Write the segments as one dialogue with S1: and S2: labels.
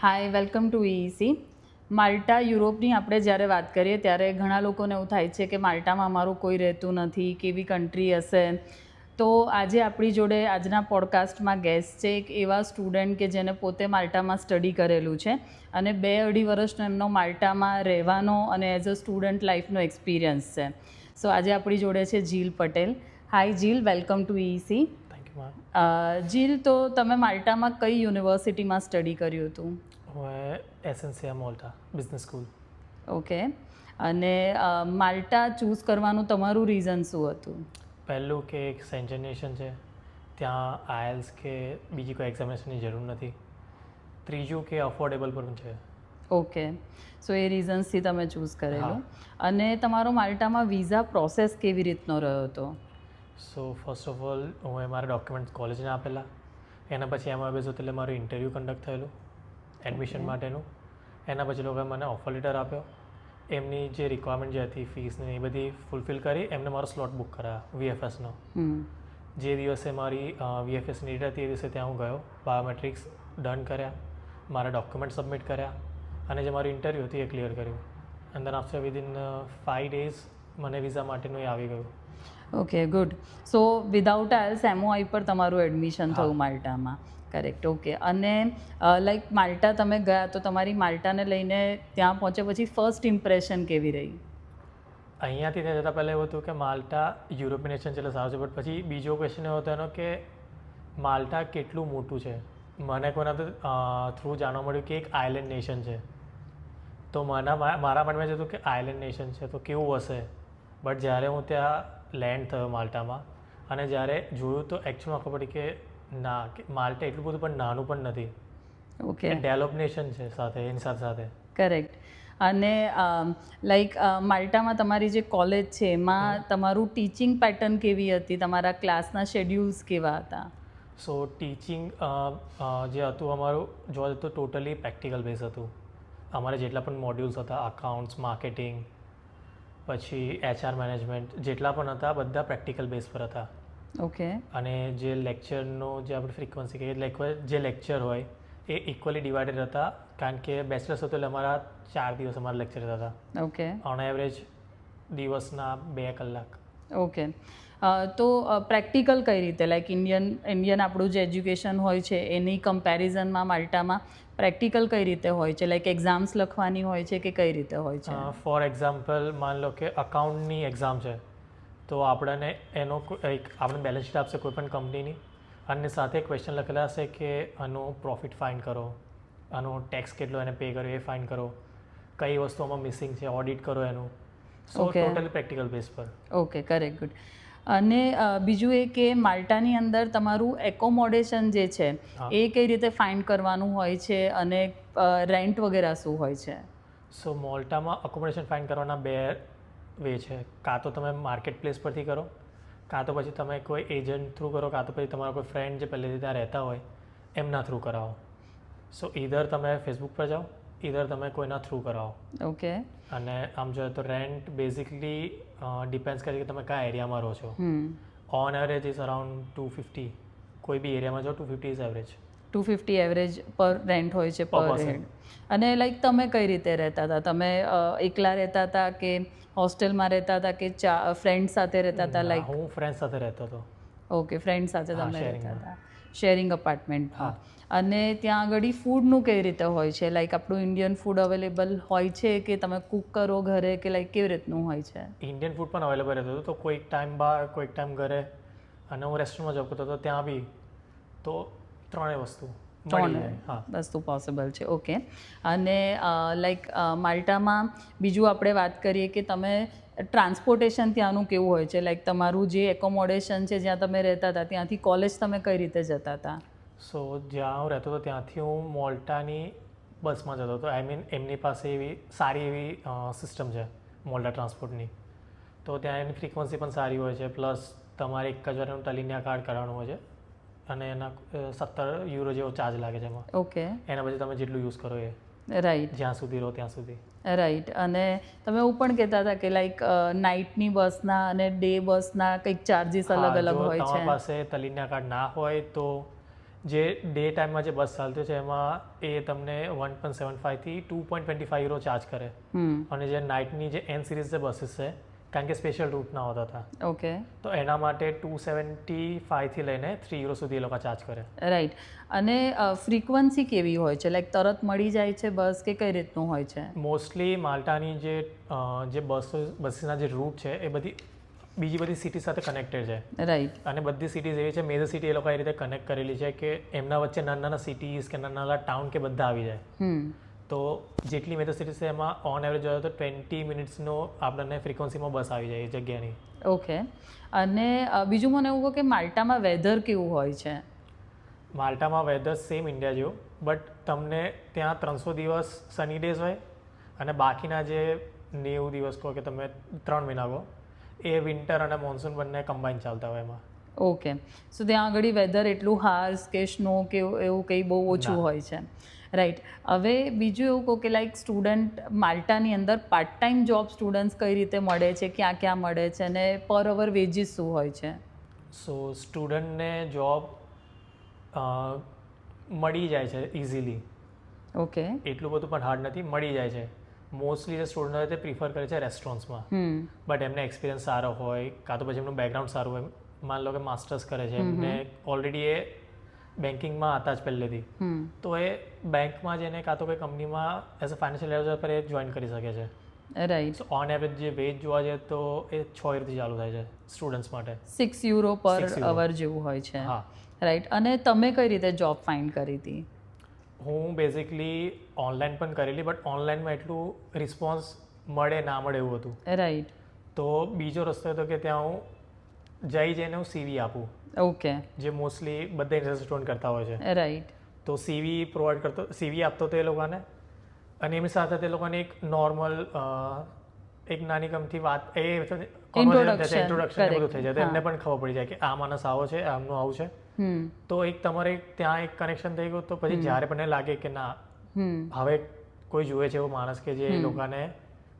S1: Hi welcome to EC Malta યુરોપની આપણે જ્યારે વાત કરીએ ત્યારે ઘણા લોકોને એવું થાય છે કે માલ્ટામાં અમારું કોઈ રહેતું નથી, કેવી કન્ટ્રી હશે. તો આજે આપણી જોડે આજના પોડકાસ્ટમાં ગેસ્ટ છે એક એવા સ્ટુડન્ટ કે જેને પોતે માલ્ટામાં સ્ટડી કરેલું છે અને બે અઢી વર્ષનો એમનો માલ્ટામાં રહેવાનો અને એઝ અ સ્ટુડન્ટ લાઈફનો એક્સપિરિયન્સ છે. સો આજે આપણી જોડે છે Jeel Patel. Hi Jeel welcome to EC Jeel તો તમે માલ્ટામાં કઈ યુનિવર્સિટીમાં સ્ટડી કર્યું હતું?
S2: એસએનસીઆ Malta Malta business school
S1: okay. અને માલ્ટા ચૂઝ કરવાનું તમારું રીઝન શું હતું?
S2: પહેલું કે એક સેન્જનેશન છે ત્યાં આયલ્સ કે બીજી કોઈ એક્ઝામિનેશનની જરૂર નથી. ત્રીજું કે અફોર્ડેબલ પણ છે.
S1: ઓકે. સો એ રીઝન્સથી તમે ચૂઝ કરેલું. અને તમારો માલ્ટામાં વિઝા પ્રોસેસ કેવી રીતનો રહ્યો હતો?
S2: સો ફર્સ્ટ ઓફ ઓલ હું એ મારા ડોક્યુમેન્ટ્સ કોલેજને આપેલા. એના પછી એમાં બેસો એટલે મારું ઇન્ટરવ્યૂ કન્ડક્ટ થયેલું એડમિશન માટેનું. એના પછી લોકોએ મને ઓફર લેટર આપ્યો. એમની જે રિક્વાયરમેન્ટ જે હતી ફીસની એ બધી ફૂલફિલ કરી એમને મારો સ્લોટ બુક કરાયા વીએફએસનો જે દિવસે મારી વીએફએસની ડેટ હતી એ દિવસે ત્યાં હું ગયો. બાયોમેટ્રિક્સ ડન કર્યા. મારા ડોક્યુમેન્ટ સબમિટ કર્યા. અને જે મારું ઇન્ટરવ્યૂ હતું એ ક્લિયર કર્યું. And then after within five days મને વિઝા માટેનું એ આવી ગયું.
S1: Okay good so without IELTS MOI પર તમારું એડમિશન થયું માલ્ટામાં. કરેક્ટ ઓકે અને લાઈક માલ્ટા તમે ગયા તો તમારી માલ્ટાને લઈને ત્યાં પહોંચ્યા પછી ફર્સ્ટ ઇમ્પ્રેશન કેવી રહી?
S2: અહીંયાથી ત્યાં જતાં પહેલાં એવું હતું કે માલ્ટા યુરોપિયન નેશન છે એટલે સારું છે. બટ પછી બીજો ક્વેશ્ચન એવો હતો એનો કે માલ્ટા કેટલું મોટું છે? મને કોઈના તો થ્રુ જાણવા મળ્યું કે એક આઇલેન્ડ નેશન છે. તો મને મારા મનમાં જ હતું કે આઇલેન્ડ નેશન છે. તો કેવું હશે? બટ જ્યારે હું ત્યાં લેન્ડ થયો માલ્ટામાં અને જ્યારે જોયું તો એકચ્યુઅલમાં ખબર પડી કે ના કે માલ્ટા એટલું બધું પણ નાનું પણ નથી.
S1: ઓકે
S2: ડેવલપ નેશન છે સાથે એની સાથે સાથે.
S1: કરેક્ટ અને લાઈક માલ્ટામાં તમારી જે કોલેજ છે એમાં તમારું ટીચિંગ પેટર્ન કેવી હતી? તમારા ક્લાસના શેડ્યુલ્સ કેવા હતા?
S2: સો ટીચિંગ જે હતું અમારું જોવા તો ટોટલી પ્રેક્ટિકલ બેઝ હતું. અમારે જેટલા પણ મોડ્યુલ્સ હતા અકાઉન્ટ્સ માર્કેટિંગ પછી એચઆર મેનેજમેન્ટ જેટલા પણ હતા બધા પ્રેક્ટિકલ બેઝ પર હતા.
S1: ઓકે.
S2: અને જે લેક્ચરનો જે આપણે ફ્રિકવન્સી કહીએ જે લેક્ચર હોય એ ઇક્વલી ડિવાઇડેડ હતા કારણ કે બેચલર્સ હતો એટલે અમારા ચાર દિવસ અમારા લેક્ચર હતા.
S1: ઓકે.
S2: ઓન એવરેજ દિવસના બે કલાક.
S1: ઓકે તો પ્રેક્ટિકલ કઈ રીતે? લાઈક ઇન્ડિયન ઇન્ડિયન આપણું જે એજ્યુકેશન હોય છે, એની કમ્પેરિઝનમાં માલ્ટામાં પ્રેક્ટિકલ કઈ રીતે હોય છે? લાઈક એક્ઝામ્સ લખવાની હોય છે કે કઈ રીતે હોય છે?
S2: ફોર એક્ઝામ્પલ માન લો કે અકાઉન્ટની એક્ઝામ છે, તો આપણને એનો એક આપણે બેલેન્સ શીટ આપશે કોઈ પણ કંપનીની અને સાથે ક્વેશ્ચન લખેલા હશે કે આનું પ્રોફિટ ફાઇન્ડ કરો, આનો ટેક્સ કેટલો એને પે કર્યો એ ફાઇન્ડ કરો, કઈ વસ્તુઓમાં મિસિંગ છે ઓડિટ કરો એનું સો. ટોટલી પ્રેક્ટિકલ બેઝ પર.
S1: ઓકે કરેક્ટ ગુડ અને બીજું એ કે માલ્ટાની અંદર તમારું એકોમોડેશન જે છે એ કઈ રીતે ફાઇન્ડ કરવાનું હોય છે અને રેન્ટ વગેરે શું હોય છે?
S2: સો મોલ્ટામાં અકોમોડેશન ફાઇન્ડ કરવાના બે વે છે. કાં તો તમે માર્કેટ પ્લેસ પરથી કરો કાં તો પછી તમે કોઈ એજન્ટ થ્રુ કરો કાં તો પછી તમારા કોઈ ફ્રેન્ડ જે પહેલેથી ત્યાં રહેતા હોય એમના થ્રુ કરાવો. સો ઈધર તમે ફેસબુક પર જાઓ ઈધર તમે કોઈના થ્રુ કરાવો.
S1: ઓકે
S2: અને આમ જોઈએ તો રેન્ટ બેઝિકલી ડિપેન્ડ કરે કે તમે કયા એરિયામાં રહો છો. On average is around two fifty કોઈ બી એરિયામાં જાઓ two fifty is average
S1: two fifty average પર રેન્ટ હોય છે પર. હેડ અને લાઈક તમે કઈ રીતે રહેતા હતા? તમે એકલા રહેતા હતા કે હોસ્ટેલમાં રહેતા હતા કે ફ્રેન્ડ સાથે રહેતા હતા લાઈક
S2: હું ફ્રેન્ડ સાથે રહેતો હતો.
S1: ઓકે ફ્રેન્ડ સાથે તમે રહેતા હતા. શેરિંગ અપાર્ટમેન્ટમાં અને ત્યાં આગળ ફૂડનું કેવી રીતે હોય છે? લાઈક આપણું ઇન્ડિયન ફૂડ અવેલેબલ હોય છે કે તમે કુક કરો ઘરે કે લાઈક કેવી રીતનું હોય છે?
S2: ઇન્ડિયન ફૂડ પણ અવેલેબલ રહેતું હતું. તો કોઈક ટાઈમ બહાર કોઈક ટાઈમ ઘરે અને હું રેસ્ટોરન્ટમાં જોબ કરતો હતો ત્યાં બી તો ત્રણેય વસ્તુ હા.
S1: વસ્તુ પોસિબલ છે. ઓકે અને લાઈક માલ્ટામાં બીજું આપણે વાત કરીએ કે તમે ટ્રાન્સપોર્ટેશન ત્યાંનું કેવું હોય છે? લાઈક તમારું જે એકોમોડેશન છે જ્યાં તમે રહેતા હતા ત્યાંથી કોલેજ તમે કઈ રીતે જતા હતા?
S2: સો જ્યાં હું રહેતો હતો ત્યાંથી હું મોલ્ટાની બસમાં જતો હતો. આઈ મીન એમની પાસે એવી સારી એવી સિસ્ટમ છે મોલ્ટા ટ્રાન્સપોર્ટની તો ત્યાં એની ફ્રીક્વન્સી પણ સારી હોય છે પ્લસ તમારે એક જ વારનું ટલિન્યા કાર્ડ કરાવવાનું હોય છે અને એના સત્તર યુરો જેવો ચાર્જ લાગે છે એમાં.
S1: ઓકે
S2: એના પછી તમે જેટલું યુઝ કરો એ.
S1: રાઈટ
S2: જ્યાં સુધી રહો ત્યાં સુધી.
S1: રાઈટ અને તમે એવું પણ કહેતા હતા કે લાઈક નાઇટની બસના અને ડે બસના કંઈક ચાર્જીસ અલગ અલગ હોય
S2: તમારી
S1: છે.
S2: પાસે તલીના કાર્ડ ના હોય તો જે ડે ટાઈમમાં જે બસ ચાલતી છે એમાં એ તમને one point seven ફાઇવથી two point twenty five euro charge કરે. અને જે નાઇટની જે એન સિરીઝ જે બસીસ છે કારણ કે સ્પેશિયલ રૂટના હોતા હતા.
S1: ઓકે
S2: તો એના માટે ટુ સેવન્ટી ફાઇવથી લઈને થ્રી યુરો સુધી એ લોકો ચાર્જ કરે.
S1: રાઈટ અને ફ્રીક્વન્સી કેવી હોય છે? લાઈક તરત મળી જાય છે બસ કે કઈ રીતનું હોય છે?
S2: મોસ્ટલી માલ્ટાની જે જે બસો બસીસના જે રૂટ છે એ બધી બીજી બધી સિટી સાથે કનેક્ટેડ છે.
S1: રાઈટ
S2: અને બધી સિટીઝ એવી છે મેજર સિટી એ લોકો એ રીતે કનેક્ટ કરેલી છે કે એમના વચ્ચે નાના નાના સિટીઝ કે નાના નાના ટાઉન કે બધા આવી જાય. તો જેટલી મેજર સિટીઝ છે એમાં ઓન એવરેજ જોઈએ તો ટ્વેન્ટી મિનિટ્સનો આપણને ફ્રિકવન્સીમાં બસ આવી જાય એ જગ્યાની.
S1: ઓકે અને બીજું મને એવું કહો કે માલ્ટામાં વેધર કેવું હોય છે?
S2: માલ્ટામાં વેધર સેમ ઇન્ડિયા જેવું બટ તમને ત્યાં ત્રણસો દિવસ સની ડેઝ હોય અને બાકીના જે નેવું દિવસ કહો કે તમે ત્રણ મહિના કહો એ વિન્ટર અને મોન્સૂન બંને કમ્બાઈન ચાલતા હોય એમાં.
S1: ઓકે સો ત્યાં આગળ વેધર એટલું હાર્સ કે સ્નો કે એવું કંઈ બહુ ઓછું હોય છે. રાઈટ હવે બીજું એવું કહું કે લાઈક સ્ટુડન્ટ માલ્ટાની અંદર પાર્ટ ટાઈમ જોબ સ્ટુડન્ટ્સ કઈ રીતે મળે છે ક્યાં ક્યાં મળે છે અને પર અવર વેજીસ શું હોય છે?
S2: સો સ્ટુડન્ટને જોબ મળી જાય છે ઇઝીલી
S1: ઓકે
S2: એટલું બધું પણ હાર્ડ નથી મળી જાય છે. મોસ્ટલી જે સ્ટુડન્ટ હોય તે પ્રિફર કરે છે રેસ્ટોરન્ટ્સમાં બટ એમને એક્સપિરિયન્સ સારો હોય કાં તો પછી એમનું બેકગ્રાઉન્ડ સારું હોય. માન લો કે માસ્ટર્સ કરે છે એમને ઓલરેડી એ બેન્કિંગમાં હતા જ પહેલેથી. તો એ બેંકમાં જઈને કાં તો કોઈ કંપનીમાં એઝ અ ફાઇનાન્શિયલ એડવાઇઝર પર એ જોઈન કરી શકે છે.
S1: રાઈટ
S2: ઓન એવરેજ જે વેજ જોવા જઈએ તો એ છ યુરોથી ચાલુ થાય છે સ્ટુડન્ટ્સ માટે.
S1: સિક્સ યુરો પર અવર જેવું હોય છે.
S2: હા.
S1: રાઈટ અને તમે કઈ રીતે જોબ ફાઇન્ડ કરી હતી?
S2: હું બેઝિકલી ઓનલાઈન પણ કરેલી બટ ઓનલાઈનમાં એટલું રિસ્પોન્સ મળે ના મળે એવું હતું.
S1: રાઈટ
S2: તો બીજો રસ્તો હતો કે ત્યાં હું જઈ જઈને હું સીવી આપું.
S1: ઓકે
S2: જે મોસ્ટલી બધા ઇન્ટરેસ્ટ કરતા હોય છે.
S1: રાઈટ
S2: તો સીવી પ્રોવાઈડ કરતો સીવી આપતો હતો એ લોકોને. અને એમની સાથે તે લોકોને એક નોર્મલ એક નાની કમથી વાત એ ઇન્ટ્રોડક્શન બધું થઈ જાય. એમને પણ ખબર પડી જાય કે આ માણસ આવો છે આમનું આવું છે. તો એક તમારે ત્યાં એક કનેક્શન થઈ ગયું તો પછી જ્યારે પણ લાગે કે ના હવે કોઈ જુએ છે એવો માણસ કે જે એ લોકોને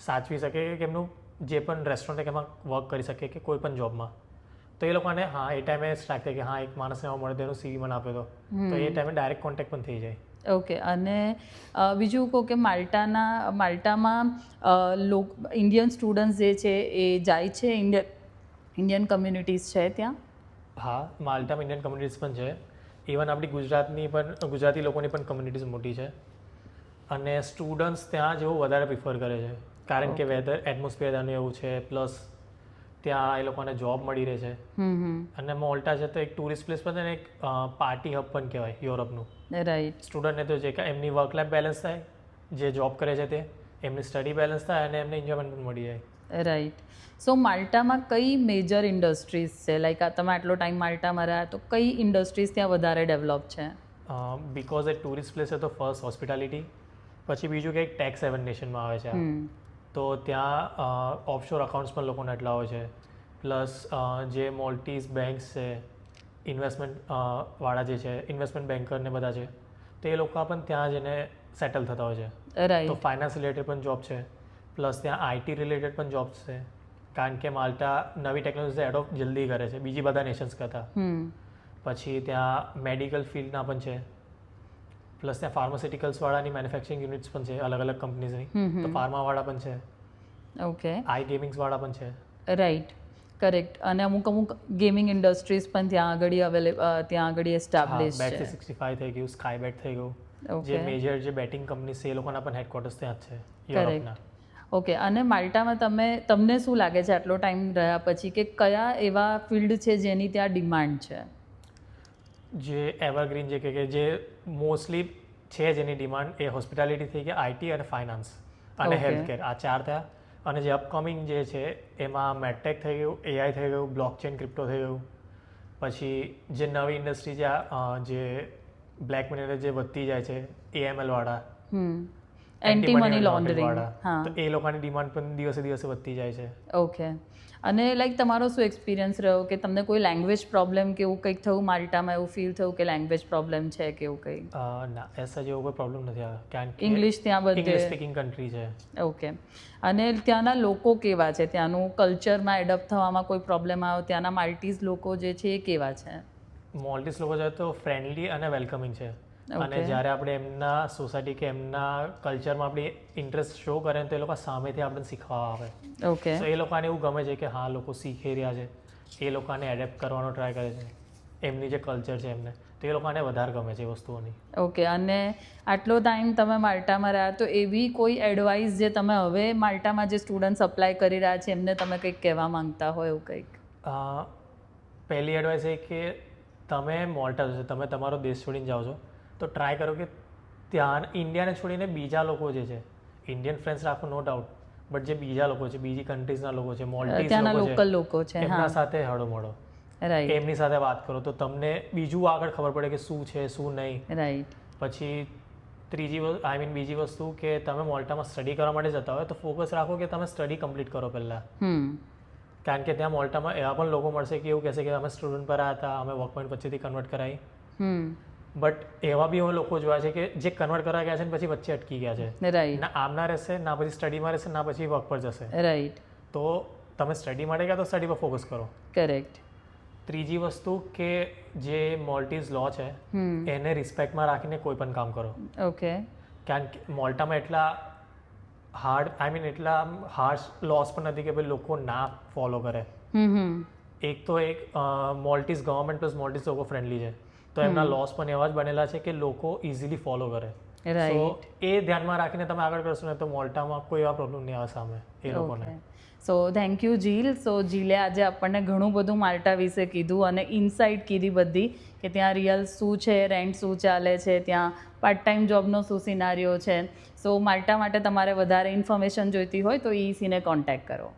S2: સાચવી શકે કે એમનું જે પણ રેસ્ટોરન્ટ કે એમાં વર્ક કરી શકે કે કોઈ પણ જોબમાં તો એ લોકોને હા એ ટાઈમે જ થાય કે હા એક માણસને આવો મળે તેનો સીવી મને આપ્યો હતો તો એ ટાઈમે ડાયરેક્ટ કોન્ટેક્ટ પણ થઈ જાય.
S1: ઓકે અને બીજું કહું કે માલ્ટાના માલ્ટામાં લોક ઇન્ડિયન સ્ટુડન્ટ્સ જે છે એ જાય છે ઇન્ડિયન ઇન્ડિયન કમ્યુનિટીઝ છે ત્યાં?
S2: હા માલ્ટામાં ઇન્ડિયન કમ્યુનિટીઝ પણ છે. ઇવન આપણી ગુજરાતની પણ ગુજરાતી લોકોની પણ કમ્યુનિટીઝ મોટી છે. અને સ્ટુડન્ટ્સ ત્યાં જવું વધારે પ્રિફર કરે છે. કારણ કે વેધર એટમોસ્ફિયર એવું છે પ્લસ ત્યાં એ લોકોને જોબ મળી રહે છે. અને મોલ્ટા છે તો એક ટુરિસ્ટ પ્લેસ પણ છે ને એક પાર્ટી હબ પણ કહેવાય યુરોપનું.
S1: રાઈટ
S2: સ્ટુડન્ટને તો જે એમની વર્ક લાઈફ બેલેન્સ થાય જે જોબ કરે છે તે એમની સ્ટડી બેલેન્સ થાય અને એમને એન્જોયમેન્ટ પણ મળી જાય.
S1: રાઈટ સો માલ્ટામાં કઈ મેજર ઇન્ડસ્ટ્રીઝ છે? લાઈક તમે આટલો ટાઈમ માલ્ટામાં રહ્યા તો કઈ ઇન્ડસ્ટ્રીઝ ત્યાં વધારે ડેવલપ છે?
S2: બિકોઝ એ ટુરિસ્ટ પ્લેસ છે તો ફર્સ્ટ હોસ્પિટાલિટી પછી બીજું કે ટેક્સ હેવન નેશનમાં આવે છે તો ત્યાં ઓફશોર અકાઉન્ટ્સ પણ લોકોને એટલા હોય છે. પ્લસ જે મોલ્ટીઝ બેંક્સ છે ઇન્વેસ્ટમેન્ટ વાળા જે છે ઇન્વેસ્ટમેન્ટ બેન્કર ને બધા છે તો એ લોકો પણ ત્યાં જઈને સેટલ થતા હોય છે. તો ફાઇનાન્સ રિલેટેડ પણ જોબ છે. પ્લસ ત્યાં આઈટી રિલેટેડ પણ જોબ્સ છે. કારણ કે માલ્ટા નવી ટેકનોલોજી એડોપ્ટ જલ્દી કરે છે. બીજી બધા નેશન્સ કરતાં. પછી ત્યાં મેડિકલ ફિલ્ડના પણ છે. પ્લસ ત્યાં ફાર્માસ્યુટિકલ્સ વાળાની મેન્યુફેક્ચરિંગ યુનિટ્સ પણ છે અલગ અલગ કંપનીઝની. તો ફાર્માવાળા પણ છે.
S1: ઓકે
S2: આઈ ગેમિંગ્સ વાળા પણ છે.
S1: રાઈટ કરેક્ટ અને અમુક અમુક ગેમિંગ ઇન્ડસ્ટ્રીઝ પણ ત્યાં આગળ અવેલેબલ ત્યાં આગળ એસ્ટાબ્લિશ
S2: બેટ
S1: છે.
S2: સિક્સટી ફાઈવ થઈ ગયું સ્કાય બેટ થઈ ગયું. જે મેજર જે બેટિંગ કંપની છે એ લોકોના પણ હેડક્વાર્ટર્સ ત્યાં જ છે. યુરોપના
S1: ઓકે અને માલ્ટામાં તમે તમને શું લાગે છે આટલો ટાઈમ રહ્યા પછી કે કયા એવા ફિલ્ડ છે જેની ત્યાં ડિમાન્ડ છે?
S2: જે એવરગ્રીન જે કે જે મોસ્ટલી છે જેની ડિમાન્ડ એ હોસ્પિટાલિટી થઈ ગયા આઈટી અને ફાઇનાન્સ અને. હેલ્થકેર આ ચાર થયા. અને જે અપકમિંગ જે છે એમાં મેડટેક થઈ ગયું એઆઈ થઈ ગયું બ્લોકચેન ક્રિપ્ટો થઈ ગયું. પછી જે નવી ઇન્ડસ્ટ્રી જે આ, જે બ્લેક મની જે વધતી જાય છે એએમએલ વાળા
S1: એન્ટી મની લોન્ડરિંગ હા.
S2: તો એ લોકોની ડિમાન્ડ પણ દિવસે દિવસે વધતી જાય છે.
S1: ઓકે અને લાઈક તમારો શું એક્સપિરિયન્સ રહ્યો કે તમને કોઈ લેંગ્વેજ પ્રોબ્લેમ કે એવું કંઈક થયું? માલ્ટામાં એવું ફીલ થયું કે લેંગ્વેજ પ્રોબ્લેમ છે કે એવું કંઈ?
S2: ના એસા જેવો કોઈ પ્રોબ્લેમ નથી આવ્યો. કારણ કે
S1: ઇંગ્લિશ ત્યાં બધે
S2: ઇંગ્લિશ સ્પીકિંગ કન્ટ્રી છે.
S1: ઓકે અને ત્યાંના લોકો કેવા છે? ત્યાંનું કલ્ચરમાં એડપ્ટ થવામાં કોઈ પ્રોબ્લેમ આવ્યો? ત્યાંના માલ્ટીઝ લોકો જે છે એ કેવા છે?
S2: મોલ્ટીઝ લોકો છે તો ફ્રેન્ડલી અને વેલકમિંગ છે. અને જ્યારે આપણે એમના સોસાયટી કે એમના કલ્ચરમાં આપણી ઇન્ટરેસ્ટ શો કરે તો એ લોકો સામેથી આપણને શીખવા આવે.
S1: ઓકે
S2: તો એ લોકોને એવું ગમે છે કે હા લોકો શીખી રહ્યા છે. એ લોકોને એડેપ્ટ કરવાનો ટ્રાય કરે છે. એમની જે કલ્ચર છે એમને. તો એ લોકોને વધારે ગમે છે વસ્તુઓની.
S1: ઓકે અને આટલો ટાઈમ તમે માલ્ટામાં રહ્યા તો એવી કોઈ એડવાઇસ જે તમે હવે માલ્ટામાં જે સ્ટુડન્ટ્સ અપ્લાય કરી રહ્યા છે એમને તમે કંઈક કહેવા માંગતા હોય એવું કંઈક?
S2: પહેલી એડવાઇસ એ કે તમે મોલ્ટા છો તમે તમારો દેશ છોડીને જાઓ છો. તો ટ્રાય કરો કે ત્યાં ઇન્ડિયાને છોડીને બીજા લોકો જે છે ઇન્ડિયન ફ્રેન્ડ્સ રાખો નો ડાઉટ બટ જે બીજા લોકો છે બીજી કન્ટ્રીઝના લોકો છે મોલ્ટીઝ લોકો છે એમના સાથે હળોમળો.
S1: રાઈટ
S2: એમની સાથે વાત કરો તો તમને બીજું આગળ ખબર પડે કે શું છે શું નહીં.
S1: રાઈટ
S2: પછી ત્રીજી આઈ મીન બીજી વસ્તુ કે તમે મોલ્ટામાં સ્ટડી કરવા માટે જતા હોય તો ફોકસ રાખો કે તમે સ્ટડી કમ્પ્લીટ કરો પહેલાં. કારણ કે ત્યાં મોલ્ટામાં એવા પણ લોકો મળશે કે એવું કહેશે કે અમે સ્ટુડન્ટ પર હતા અમે વર્ક પોઈન્ટ પછીથી કન્વર્ટ કરાવી
S1: હમ.
S2: બટ એવા બી અમે લોકો જોયા છે કે જે કન્વર્ટ કરવા ગયા છે ને પછી વચ્ચે અટકી ગયા છે.
S1: રાઈટ
S2: ના આમના રહેશે ના પછી સ્ટડીમાં રહેશે ના પછી વર્ક પર જશે.
S1: રાઈટ
S2: તો તમે સ્ટડી માટે ગયા તો સ્ટડી પર ફોકસ કરો.
S1: કરેક્ટ
S2: ત્રીજી વસ્તુ કે જે મોલ્ટીઝ લો છે એને રિસ્પેક્ટમાં રાખીને કોઈ પણ કામ કરો.
S1: ઓકે
S2: કારણ કે મોલ્ટામાં એટલા હાર્ડ આઈ મીન એટલા હાર્શ લોસ પણ નથી કે ભાઈ લોકો ના ફોલો કરે.
S1: હમ હમ.
S2: એક તો એક મોલ્ટીઝ ગવર્મેન્ટ પ્લસ મોલ્ટીઝ લોકો ફ્રેન્ડલી છે. તો એમના લોસ પણ એવા જ બનેલા છે કે લોકો ઇઝીલી ફોલો કરે. સો એ ધ્યાનમાં રાખીને તમે આગળ કરશો ને તો મોલ્ટામાં કોઈ એવા પ્રોબ્લેમ નહીં આવે સામે એ લોકોને.
S1: સો થેન્ક યુ જીલ સો જીલે આજે આપણને ઘણું બધું માલ્ટા વિશે કીધું અને ઇનસાઇટ કીધી બધી કે ત્યાં રિયલ શું છે રેન્ટ શું ચાલે છે ત્યાં પાર્ટ ટાઈમ જોબનો શું સિનારીઓ છે. સો માલ્ટા માટે તમારે વધારે ઇન્ફોર્મેશન જોઈતી હોય તો ઈસીને કોન્ટેક્ટ કરો.